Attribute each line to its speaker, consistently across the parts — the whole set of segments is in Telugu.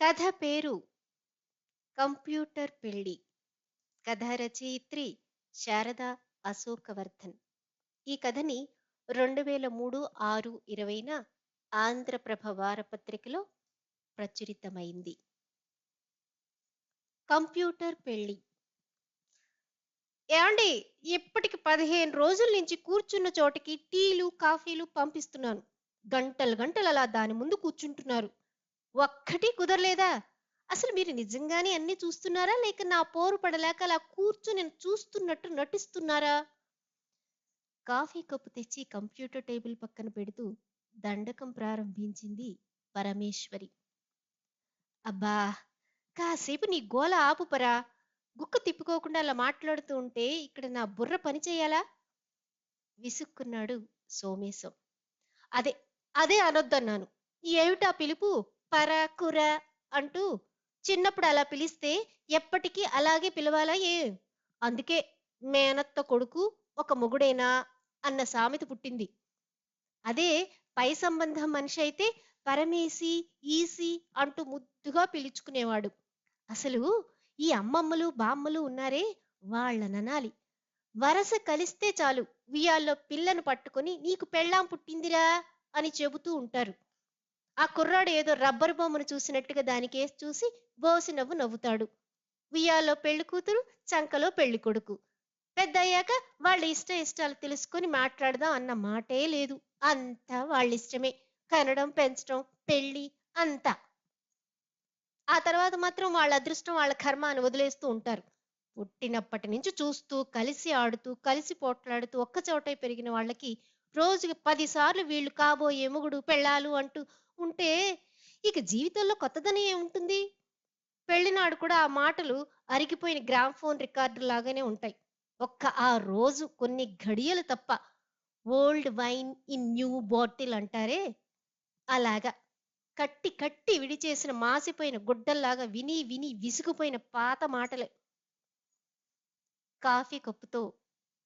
Speaker 1: కథ పేరు కంప్యూటర్ పెళ్ళి కథ రచయిత్రి శారద అశోకవర్ధన్. ఈ కథని రెండు వేల మూడు ఆరు ఇరవైన ఆంధ్రప్రభ వారపత్రికలో ప్రచురితమైంది. కంప్యూటర్ పెళ్ళి ఏమండి ఇప్పటికి పదిహేను రోజుల నుంచి కూర్చున్న చోటకి టీలు కాఫీలు పంపిస్తున్నాను. గంటలు గంటలు అలా దాని ముందు కూర్చుంటున్నారు. ఒక్కటి కుదరలేదా? అసలు మీరు నిజంగానే అన్ని చూస్తున్నారా? లేక నా పోరు పడలేక అలా కూర్చుని చూస్తున్నట్టు నటిస్తున్నారా? కాఫీ కప్పు తెచ్చి కంప్యూటర్ టేబుల్ పక్కన పెడుతూ దండకం ప్రారంభించింది పరమేశ్వరి. అబ్బా! కాసేపు నీ గోల ఆపుపరా. గుక్క తిప్పుకోకుండా అలా మాట్లాడుతూ ఉంటే ఇక్కడ నా బుర్ర పని చేయాలా? విసుక్కున్నాడు సోమేశం. అదే అదే అనొద్దన్నాను. ఏమిటా పిలుపు? పర కుర అంటూ చిన్నప్పుడు అలా పిలిస్తే ఎప్పటికీ అలాగే పిలవాలా ఏ? అందుకే మేనత్త కొడుకు ఒక మొగుడేనా అన్న సామెత పుట్టింది. అదే పై సంబంధం మనిషి అయితే పరమేసి ఈసి అంటూ ముద్దుగా పిలుచుకునేవాడు. అసలు ఈ అమ్మమ్మలు బామ్మలు ఉన్నారే వాళ్ళననాలి. వరస కలిస్తే చాలు ఉయ్యాల్లో పిల్లను పట్టుకొని నీకు పెళ్ళాం పుట్టిందిరా అని చెబుతూ ఉంటారు. ఆ కుర్రాడు ఏదో రబ్బరు బొమ్మను చూసినట్టుగా దానికేసి చూసి బోసి నవ్వు నవ్వుతాడు. ఉయ్యాలో పెళ్ళి కూతురు చంకలో పెళ్ళి కొడుకు. పెద్దయ్యాక వాళ్ళ ఇష్ట ఇష్టాలు తెలుసుకొని మాట్లాడదాం అన్న మాటే లేదు. అంతా వాళ్ళ ఇష్టమే. కనడం పెంచడం పెళ్ళి అంతా. ఆ తర్వాత మాత్రం వాళ్ళ అదృష్టం వాళ్ళ కర్మ అని వదిలేస్తూ ఉంటారు. పుట్టినప్పటి నుంచి చూస్తూ కలిసి ఆడుతూ కలిసి పోట్లాడుతూ ఒక్కచోటే పెరిగిన వాళ్ళకి రోజుకి పదిసార్లు వీళ్ళు కాబోయే మొగుడు పెళ్ళాలు అంటూ ఉంటే ఇక జీవితంలో కొత్తదనం ఏముంటుంది? పెళ్ళినాడు కూడా ఆ మాటలు అరిగిపోయిన గ్రామ్ ఫోన్ రికార్డు లాగానే ఉంటాయి. ఒక్క ఆ రోజు కొన్ని ఘడియలు తప్ప old wine in new bottle అంటారే? అలాగా. కట్టి కట్టి విడిచేసిన మాసిపోయిన గుడ్డల్లాగా విని విని విసుగుపోయిన పాత మాటలే. కాఫీ కప్పుతో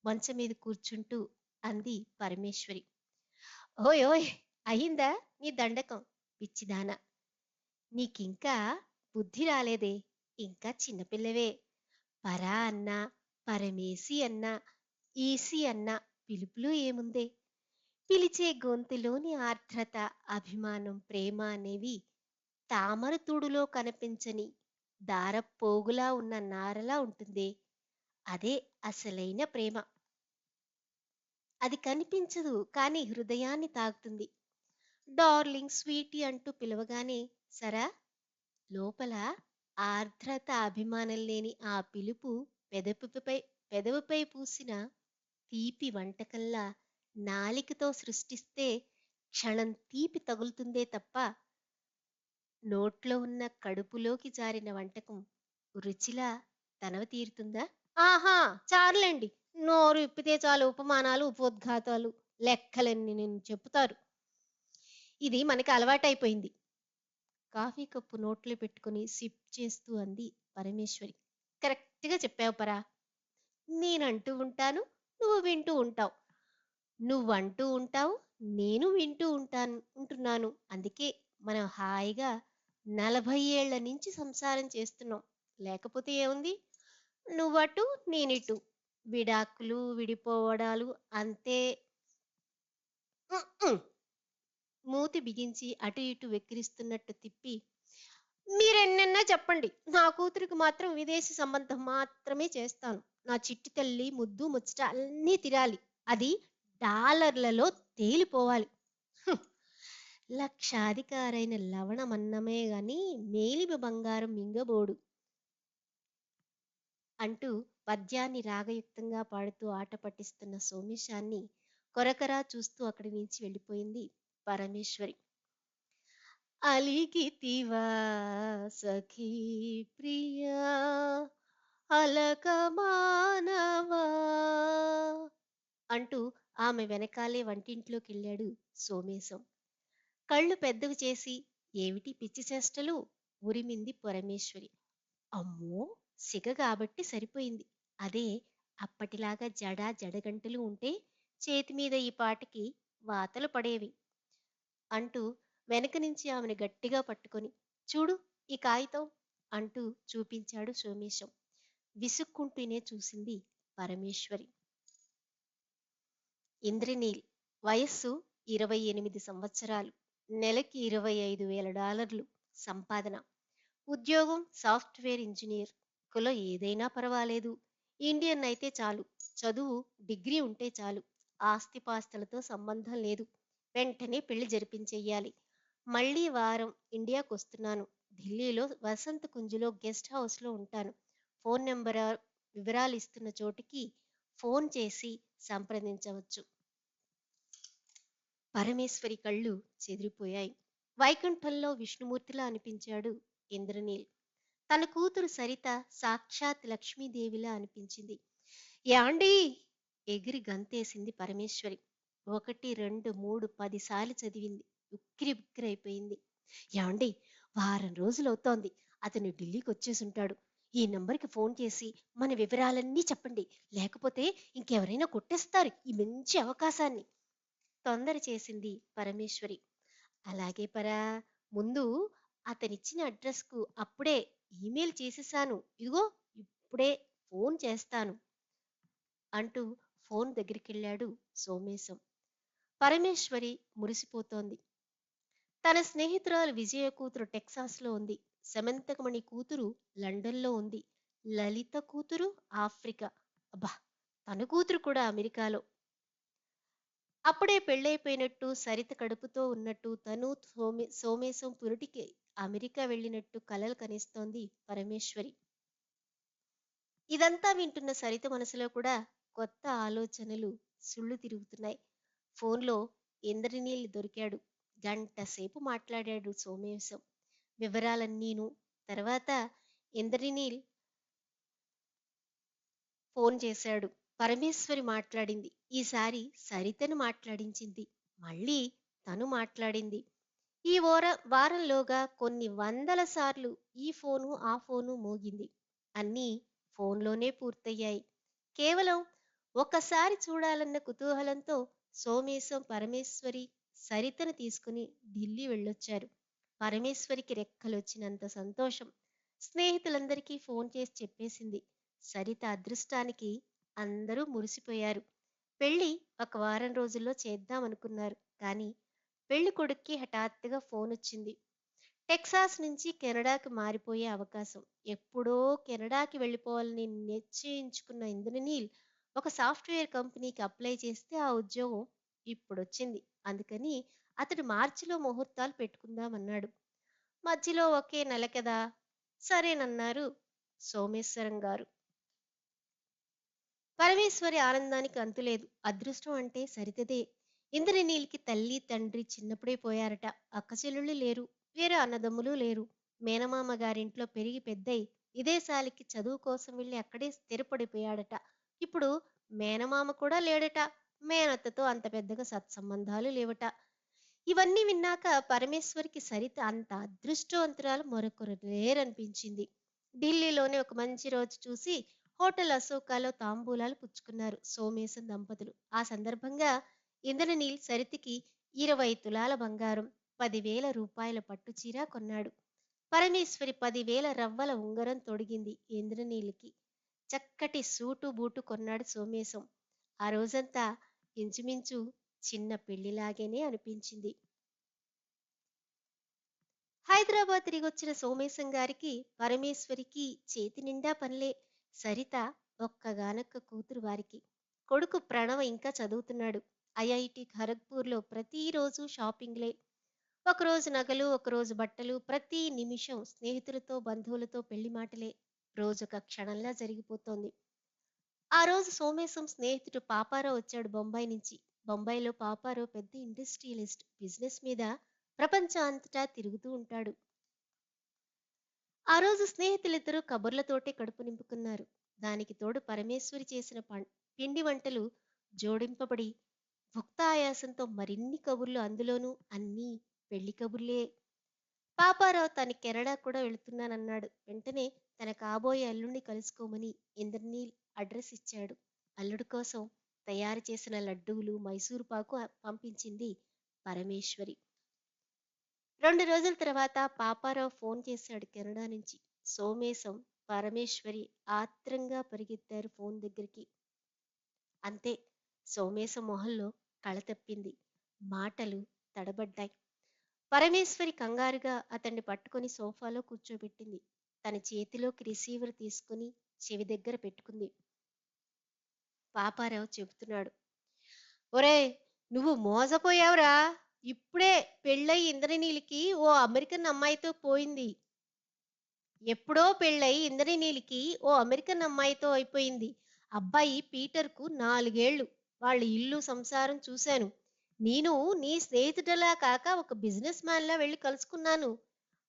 Speaker 1: మంచం మీద కూర్చుంటూ అంది పరమేశ్వరి. ఓయ్ ఓయ్ అయిందా నీ దండకం? పిచ్చిదాన. నీకింకా బుద్ధి రాలేదే ఇంకా చిన్నపిల్లవే పరా అన్నా పరమేసి అన్నా ఈసి అన్నా పిలుపులు ఏముందే? పిలిచే గొంతులోని ఆర్ద్రత అభిమానం ప్రేమ అనేవి తామర తూడులో కనిపించని దారపోగులా ఉన్న నారలా ఉంటుందే. అదే అసలైన ప్రేమ. అది కనిపించదు కానీ హృదయాన్ని తాకుతుంది. డార్లింగ్ స్వీటీ అంటూ పిలవగానే సరా లోపల ఆర్ద్రత అభిమానం లేని ఆ పిలుపు పెదపుపై పెదవుపై పూసిన తీపి వంటకల్లా నాలికతో సృష్టిస్తే క్షణం తీపి తగులుతుందే తప్ప నోట్లో ఉన్న కడుపులోకి జారిన వంటకం రుచిలా తనవ తీరుతుందా? ఆహా చారులేండి నోరు ఇప్పితే చాలు ఉపమానాలు ఉపోద్ఘాతాలు లెక్కలన్నీ నేను చెప్తారు ఇది మనకి అలవాటైపోయింది. కాఫీ కప్పు నోట్లో పెట్టుకుని సిప్ చేస్తూ అంది పరమేశ్వరి. కరెక్ట్గా చెప్పావు పరా. నేనంటూ ఉంటాను నువ్వు వింటూ ఉంటావు. నువ్వంటూ ఉంటావు నేను వింటూ ఉంటాను ఉంటున్నాను. అందుకే మనం హాయిగా నలభై ఏళ్ళ నుంచి సంసారం చేస్తున్నాం. లేకపోతే ఏముంది? నువ్వటు నేనిటు. విడాకులు విడిపోవడాలు అంతే. మూతి బిగించి అటు ఇటు వెక్కిరిస్తున్నట్టు తిప్పి మీరెన్నెన్నా చెప్పండి. నా కూతురికి మాత్రం విదేశీ సంబంధం మాత్రమే చేస్తాను. నా చిట్టి తల్లి ముద్దు ముచ్చట అన్నీ తిరాలి. అది డాలర్లలో తేలిపోవాలి. లక్షాధికారైన లవణమన్నమే గాని మేలిమి బంగారం మింగబోడు అంటూ పద్యాన్ని రాగయుక్తంగా పాడుతూ ఆట పట్టిస్తున్న సోమేశాన్ని కొరకరా చూస్తూ అక్కడి నుంచి వెళ్ళిపోయింది. పరమేశ్వరి. అలిగితివా సఖీ ప్రియా అలకమానవా? అంటూ ఆమె వెనకాలే వంటింట్లోకి వెళ్ళాడు సోమేశం. కళ్ళు పెద్దవి చేసి ఏమిటి పిచ్చి చేష్టలు? ఉరిమింది పరమేశ్వరి. అమ్మో! సిగ కాబట్టి సరిపోయింది. అదే అప్పటిలాగా జడ జడగంటలు ఉంటే చేతి మీద ఈ పాటకి వాతలు పడేవి. అంటూ వెనక నుంచి ఆమెను గట్టిగా పట్టుకొని చూడు ఈ కాగితం అంటూ చూపించాడు సోమేశం. విసుక్కుంటూనే చూసింది పరమేశ్వరి. ఇంద్రనీల్ వయస్సు ఇరవై ఎనిమిది సంవత్సరాలు నెలకి ఇరవై ఐదు వేల డాలర్లు సంపాదన. ఉద్యోగం సాఫ్ట్వేర్ ఇంజనీర్ కుల ఏదైనా పర్వాలేదు. ఇండియన్ అయితే చాలు చదువు డిగ్రీ ఉంటే చాలు ఆస్తిపాస్తులతో సంబంధం లేదు. వెంటనే పెళ్ళి జరిపించేయాలి. మళ్ళీ వారం ఇండియాకు వస్తున్నాను ఢిల్లీలో వసంత్ కుంజులో గెస్ట్ హౌస్లో ఉంటాను. ఫోన్ నెంబర్ వివరాలు ఇస్తున్న చోటికి ఫోన్ చేసి సంప్రదించవచ్చు. పరమేశ్వరి కళ్ళు చెదిరిపోయాయి. వైకుంఠంలో విష్ణుమూర్తిలా అనిపించాడు ఇంద్రనీల్. తన కూతురు సరిత సాక్షాత్ లక్ష్మీదేవిలా అనిపించింది. యాండి! ఎగిరి గంతేసింది పరమేశ్వరి. ఒకటి రెండు మూడు పదిసార్లు చదివింది. ఉక్కిరి అయిపోయింది. ఏవండీ వారం రోజులవుతోంది అతను ఢిల్లీకి వచ్చేసుంటాడు. ఈ నంబర్కి ఫోన్ చేసి మన వివరాలన్నీ చెప్పండి. లేకపోతే ఇంకెవరైనా కొట్టేస్తారు ఈ మంచి అవకాశాన్ని. తొందర చేసింది పరమేశ్వరి. అలాగే పరా ముందు అతనిచ్చిన అడ్రస్కు అప్పుడే ఈమెయిల్ చేసేసాను. ఇదిగో ఇప్పుడే ఫోన్ చేస్తాను అంటూ ఫోన్ దగ్గరికి వెళ్ళాడు సోమేశం. పరమేశ్వరి మురిసిపోతోంది. తన స్నేహితురాలు విజయ కూతురు టెక్సాస్లో ఉంది. శమంతకమణి కూతురు లండన్లో ఉంది. లలిత కూతురు ఆఫ్రికా. అబ్బా! తన కూతురు కూడా అమెరికాలో. అప్పుడే పెళ్ళైపోయినట్టు సరిత కడుపుతో ఉన్నట్టు తను సోమే సోమేశం పురుటికి అమెరికా వెళ్ళినట్టు కలలు కనిస్తోంది పరమేశ్వరి. ఇదంతా వింటున్న సరిత మనసులో కూడా కొత్త ఆలోచనలు సుళ్ళు తిరుగుతున్నాయి. ఫోన్లో ఇంద్రనీల్ దొరికాడు? గంట సేపు మాట్లాడాడు సోమేశం. వివరాలన్నీను తర్వాత ఇంద్రనీల్ ఫోన్ చేశాడు. పరమేశ్వరి మాట్లాడింది. ఈసారి సరితను మాట్లాడించింది. మళ్ళీ తను మాట్లాడింది. ఈ వార వారంలోగా కొన్ని వందల సార్లు ఈ ఫోను ఆ ఫోను మోగింది. అన్నీ ఫోన్లోనే పూర్తయ్యాయి. కేవలం ఒక్కసారి చూడాలన్న కుతూహలంతో సోమేశం పరమేశ్వరి సరితను తీసుకుని ఢిల్లీ వెళ్ళొచ్చారు. పరమేశ్వరికి రెక్కలొచ్చినంత సంతోషం. స్నేహితులందరికీ ఫోన్ చేసి చెప్పేసింది. సరిత అదృష్టానికి అందరూ మురిసిపోయారు. పెళ్ళి ఒక వారం రోజుల్లో చేద్దామనుకున్నారు. కానీ పెళ్ళి కొడుక్కి హఠాత్తుగా ఫోన్ వచ్చింది. టెక్సాస్ నుంచి కెనడాకి మారిపోయే అవకాశం. ఎప్పుడో కెనడాకి వెళ్ళిపోవాలని నిశ్చయించుకున్న ఇంద్రనీల్ ఒక సాఫ్ట్వేర్ కంపెనీకి అప్లై చేస్తే ఆ ఉద్యోగం ఇప్పుడొచ్చింది. అందుకని అతడు మార్చిలో ముహూర్తాలు పెట్టుకుందామన్నాడు. మధ్యలో ఒకే నెల కదా? సరేనన్నారు సోమేశ్వరం గారు. పరమేశ్వరి ఆనందానికి అంతులేదు అదృష్టం అంటే సరితదే. ఇంద్రనీల్కి తల్లి తండ్రి చిన్నప్పుడే పోయారట. అక్కచెల్లుళ్ళు లేరు. వేరే అన్నదమ్ములు లేరు. మేనమామ గారింట్లో పెరిగి పెద్దయి విదేశాలకి చదువు కోసం వెళ్ళి అక్కడే స్థిరపడిపోయాడట. ఇప్పుడు మేనమామ కూడా లేడట మేనత్తతో అంత పెద్దగా సత్సంబంధాలు లేవట. ఇవన్నీ విన్నాక పరమేశ్వరికి సరిత అంత అదృష్టవంతురాలు మరొకరు లేరనిపించింది. ఢిల్లీలోనే ఒక మంచి రోజు చూసి హోటల్ అశోకాలో తాంబూలాలు పుచ్చుకున్నారు సోమేశం దంపతులు. ఆ సందర్భంగా ఇంద్రనీల్ సరితికి ఇరవై తులాల బంగారం పదివేల రూపాయల పట్టుచీర కొన్నాడు. పరమేశ్వరి పదివేల రవ్వల ఉంగరం తొడిగింది ఇంద్రనీలికి. చక్కటి సూటు బూటు కొన్నాడు సోమేశం. ఆ రోజంతా ఇంచుమించు చిన్న పెళ్ళిలాగేనే అనిపించింది. హైదరాబాద్ తిరిగొచ్చిన సోమేశం గారికి పరమేశ్వరికి చేతి నిండా పనులే సరిత ఒక్కగానొక్క కూతురు వారికి. కొడుకు ప్రణవ్ ఇంకా చదువుతున్నాడు. ఐఐటి ఖరగ్పూర్లో ప్రతిరోజు షాపింగ్లే. ఒకరోజు నగలు ఒకరోజు బట్టలు ప్రతి నిమిషం స్నేహితులతో బంధువులతో పెళ్ళి మాటలే. రోజొక క్షణంలా జరిగిపోతోంది. ఆ రోజు సోమేశం స్నేహితుడు పాపారావు వచ్చాడు బొంబాయి నుంచి. బొంబాయిలో పాపారావు పెద్ద ఇండస్ట్రియలిస్ట్ బిజినెస్ మీద ప్రపంచం అంతటా తిరుగుతూ ఉంటాడు. ఆ రోజు స్నేహితులిద్దరూ కబుర్లతోటే కడుపు నింపుకున్నారు. దానికి తోడు పరమేశ్వరి చేసిన పిండి వంటలు జోడింపబడి భుక్తాయాసంతో మరిన్ని కబుర్లు అందులోనూ అన్నీ పెళ్ళి కబుర్లే. పాపారావు తన కెనడా కూడా వెళుతున్నానన్నాడు. వెంటనే తన కాబోయే అల్లుణ్ణి కలుసుకోమని ఇంద్రనీల్ అడ్రస్ ఇచ్చాడు. అల్లుడి కోసం తయారు చేసిన లడ్డూలు మైసూరు పాకు పంపించింది పరమేశ్వరి. రెండు రోజుల తర్వాత పాపారావు ఫోన్ చేశాడు కెనడా నుంచి. సోమేశం పరమేశ్వరి ఆత్రంగా పరిగెత్తారు ఫోన్ దగ్గరికి. అంతే సోమేశం మొహంలో కళ తప్పింది. మాటలు తడబడ్డాయి. పరమేశ్వరి కంగారుగా అతన్ని పట్టుకొని సోఫాలో కూర్చోబెట్టింది. తన చేతిలోకి రిసీవర్ తీసుకుని చెవి దగ్గర పెట్టుకుంది. పాపారావు చెబుతున్నాడు. ఒరే నువ్వు మోసపోయావురా. ఇప్పుడే పెళ్ళై ఇంద్రనీలికి ఓ అమెరికన్ అమ్మాయితో పోయింది. ఎప్పుడో పెళ్ళై ఇంద్రనీలికి ఓ అమెరికన్ అమ్మాయితో అయిపోయింది. అబ్బాయి పీటర్కు నాలుగేళ్ళు. వాళ్ళ ఇల్లు సంసారం చూశాను. నేను నీ స్నేహితుడలా కాక ఒక బిజినెస్ మ్యాన్లా వెళ్ళి కలుసుకున్నాను.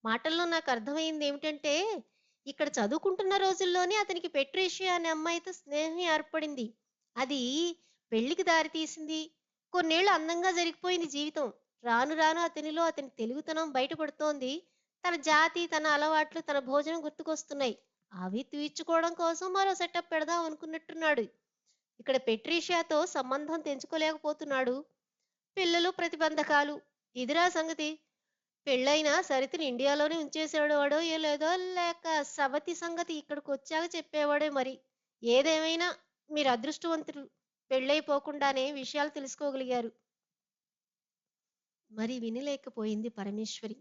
Speaker 1: మాటల్లో నాకు అర్థమైంది ఏమిటంటే ఇక్కడ చదువుకుంటున్న రోజుల్లోనే అతనికి పెట్రేషియా అనే అమ్మాయితో స్నేహం ఏర్పడింది. అది పెళ్ళికి దారి తీసింది. కొన్నేళ్ళు అందంగా జరిగిపోయింది జీవితం. రాను రాను అతనిలో అతని తెలుగుతనం బయటపడుతోంది. తన జాతి తన అలవాట్లు తన భోజనం గుర్తుకొస్తున్నాయి. అవి తీర్చుకోవడం కోసం మరో సెటప్ పెడదాం అనుకున్నట్టున్నాడు. ఇక్కడ పెట్రీషియాతో సంబంధం తెంచుకోలేకపోతున్నాడు. పిల్లలు ప్రతిబంధకాలు. ఇదిరా సంగతి. పెళ్ళైనా సరితిని ఇండియాలోనే ఉంచేసేవాడో ఏ లేదో లేక సవతి సంగతి ఇక్కడికి వచ్చాక చెప్పేవాడే మరి. ఏదేమైనా మీరు అదృష్టవంతులు. పెళ్ళైపోకుండానే విషయాలు తెలుసుకోగలిగారు. మరి వినలేకపోయింది పరమేశ్వరి.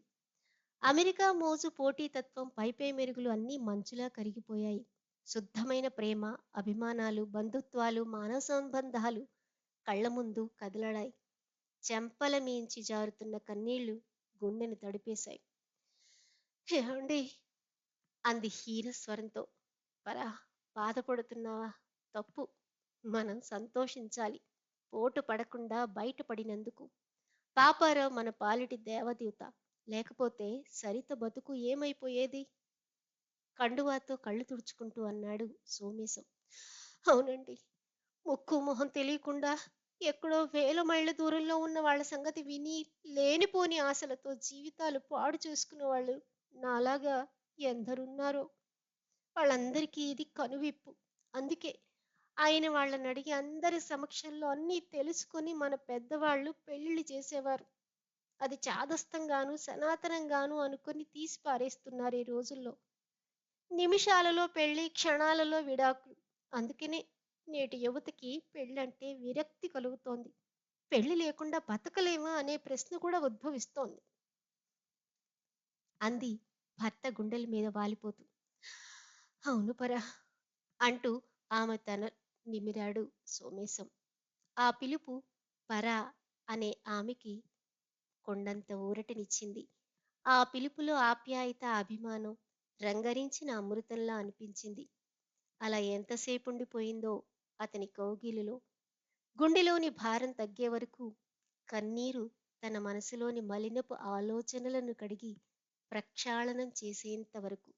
Speaker 1: అమెరికా మోజు పోటీతత్వం పైపై మెరుగులు అన్నీ మంచులా కరిగిపోయాయి. శుద్ధమైన ప్రేమ అభిమానాలు బంధుత్వాలు మానవ సంబంధాలు కళ్ళ ముందు కదలడాయి. చెంపల మీంచి జారుతున్న కన్నీళ్ళు గుండెను తడిపేశాయి. ఏమండి? అంది హీన స్వరంతో. పరా బాధపడుతున్నావా? తప్పు. మనం సంతోషించాలి. పోటు పడకుండా బయటపడినందుకు. పాపారావు మన పాలిటి దేవదేవత లేకపోతే సరిత బతుకు ఏమైపోయేది? కండువాతో కళ్ళు తుడుచుకుంటూ అన్నాడు సోమేశం. అవునండి. ముక్కు మొహం తెలియకుండా ఎక్కడో వేల మైళ్ళ దూరంలో ఉన్న వాళ్ళ సంగతి విని లేనిపోని ఆశలతో జీవితాలు పాడు చేసుకున్న వాళ్ళు నాలాగా ఎందరున్నారో. వాళ్ళందరికీ ఇది కనువిప్పు. అందుకే ఆయన వాళ్ళని అడిగి అందరి సమక్షంలో అన్నీ తెలుసుకొని మన పెద్దవాళ్ళు పెళ్ళిళ్ళు చేసేవారు. అది చాదస్తంగాను సనాతనంగాను అనుకుని తీసి పారేస్తున్నారు ఈ రోజుల్లో. నిమిషాలలో పెళ్ళి క్షణాలలో విడాకులు. అందుకనే నేటి యువతకి పెళ్ళంటే విరక్తి కలుగుతోంది. పెళ్ళి లేకుండా బతకలేమా అనే ప్రశ్న కూడా ఉద్భవిస్తోంది. అంది భర్త గుండెల మీద వాలిపోతూ. అవును పరా అంటూ ఆమె తన నిమిరాడు సోమేశం. ఆ పిలుపు పరా అనే ఆమెకి కొండంత ఊరటనిచ్చింది. ఆ పిలుపులో ఆప్యాయత అభిమానం రంగరించిన అమృతంలా అనిపించింది. అలా ఎంతసేపు ఉండిపోయిందో అతని కౌగిలిలో. గుండెలోని భారం తగ్గే వరకు కన్నీరు తన మనసులోని మలినపు ఆలోచనలను కడిగి ప్రక్షాళనం చేసేంత వరకు.